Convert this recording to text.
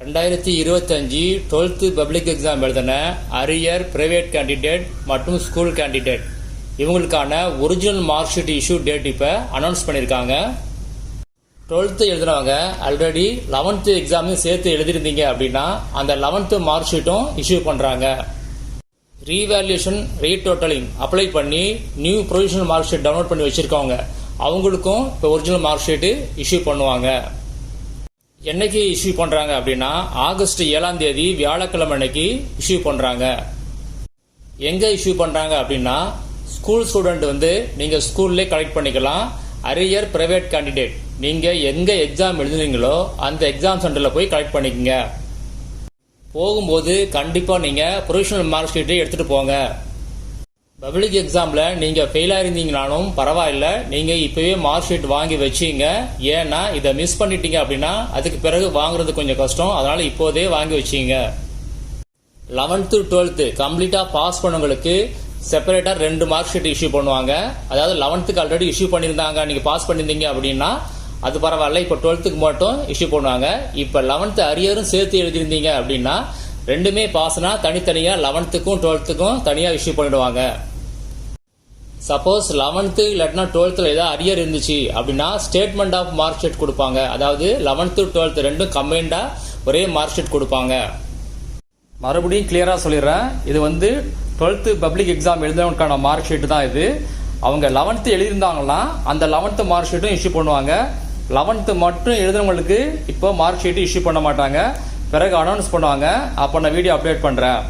ரெண்டாயிரத்தி இருபத்தஞ்சி twelfth public exam எழுதின அரியர் பிரைவேட் கேண்டிடேட் மற்றும் ஸ்கூல் கேண்டிடேட் இவங்களுக்கான original mark sheet issue date இப்போ அனௌன்ஸ் பண்ணியிருக்காங்க டுவெல்த்து எழுதுனவங்க ஆல்ரெடி லெவன்த்து எக்ஸாமையும் சேர்த்து எழுதியிருந்தீங்க அப்படின்னா அந்த லெவன்த்து மார்க் ஷீட்டும் இஷ்யூ பண்ணுறாங்க ரீவேல்யூஷன் ரீடோட்டலிங் அப்ளை பண்ணி new provisional mark sheet download பண்ணி வச்சுருக்கவங்க. அவங்களுக்கும் இப்போ ஒரிஜினல் மார்க் ஷீட்டு இஷ்யூ பண்ணுவாங்க. என்னைக்கு இஷ்யூ பண்றாங்க அப்படின்னா ஆகஸ்ட் ஏழாம் தேதி வியாழக்கிழமை அன்னைக்கு இஷ்யூ பண்றாங்க. எங்க இஷ்யூ பண்றாங்க அப்படின்னா ஸ்கூல் ஸ்டூடெண்ட் வந்து நீங்க ஸ்கூல்லே கலெக்ட் பண்ணிக்கலாம். அரியர் பிரைவேட் கேண்டிடேட் நீங்க எங்க எக்ஸாம் எழுதுனீங்களோ அந்த எக்ஸாம் சென்டர்ல போய் கலெக்ட் பண்ணிக்கங்க. போகும்போது கண்டிப்பா நீங்க ப்ரொவிஷனல் மார்க் ஷீட்டை எடுத்துட்டு போங்க. பப்ளிக் எக்ஸாம்ல நீங்க ஃபெயிலாக இருந்தீங்கனாலும் பரவாயில்ல. நீங்க இப்பவே மார்க் ஷீட் வாங்கி வச்சீங்க. ஏன்னா இதை மிஸ் பண்ணிட்டீங்க அப்படின்னா அதுக்கு பிறகு வாங்குறது கொஞ்சம் கஷ்டம். அதனால இப்போதே வாங்கி வச்சீங்க. லெவன்த்து டுவெல்த்து கம்ப்ளீட்டா பாஸ் பண்ணவங்களுக்கு செப்பரேட்டா ரெண்டு மார்க் ஷீட் இஷ்யூ பண்ணுவாங்க. அதாவது லெவன்த்துக்கு ஆல்ரெடி இஷ்யூ பண்ணியிருந்தாங்க. நீங்க பாஸ் பண்ணியிருந்தீங்க அப்படின்னா அது பரவாயில்ல. இப்போ டுவெல்த்துக்கு மட்டும் இஷ்யூ பண்ணுவாங்க. இப்போ லெவன்த்து அரியரும் சேர்த்து எழுதியிருந்தீங்க அப்படின்னா ரெண்டுமே பாஸ்னா தனித்தனியா லெவன்த்துக்கும் டுவெல்த்துக்கும் தனியா இஷ்யூ பண்ணிடுவாங்க. சப்போஸ் லெவன்த்து இல்லாட்டினா டுவெல்த்தில் ஏதாவது அரியர் இருந்துச்சு அப்படின்னா ஸ்டேட்மெண்ட் ஆஃப் மார்க் ஷீட் கொடுப்பாங்க. அதாவது லெவன்த்து டுவெல்த்து ரெண்டும் கம்பைண்டா ஒரே மார்க் ஷீட் கொடுப்பாங்க. மறுபடியும் கிளியராக சொல்லிடுறேன். இது வந்து டுவெல்த்து பப்ளிக் எக்ஸாம் எழுதுனவனுக்கான மார்க் ஷீட் தான் இது. அவங்க லெவன்த்து எழுதியிருந்தாங்கன்னா அந்த லெவன்த்து மார்க் ஷீட்டும் இஷ்யூ பண்ணுவாங்க. லெவன்த்து மட்டும் எழுதுனவங்களுக்கு இப்போ மார்க் ஷீட்டு இஷ்யூ பண்ண மாட்டாங்க. பிறகு அனௌன்ஸ் பண்ணுவாங்க. அப்போ நான் வீடியோ அப்டேட் பண்ணுறேன்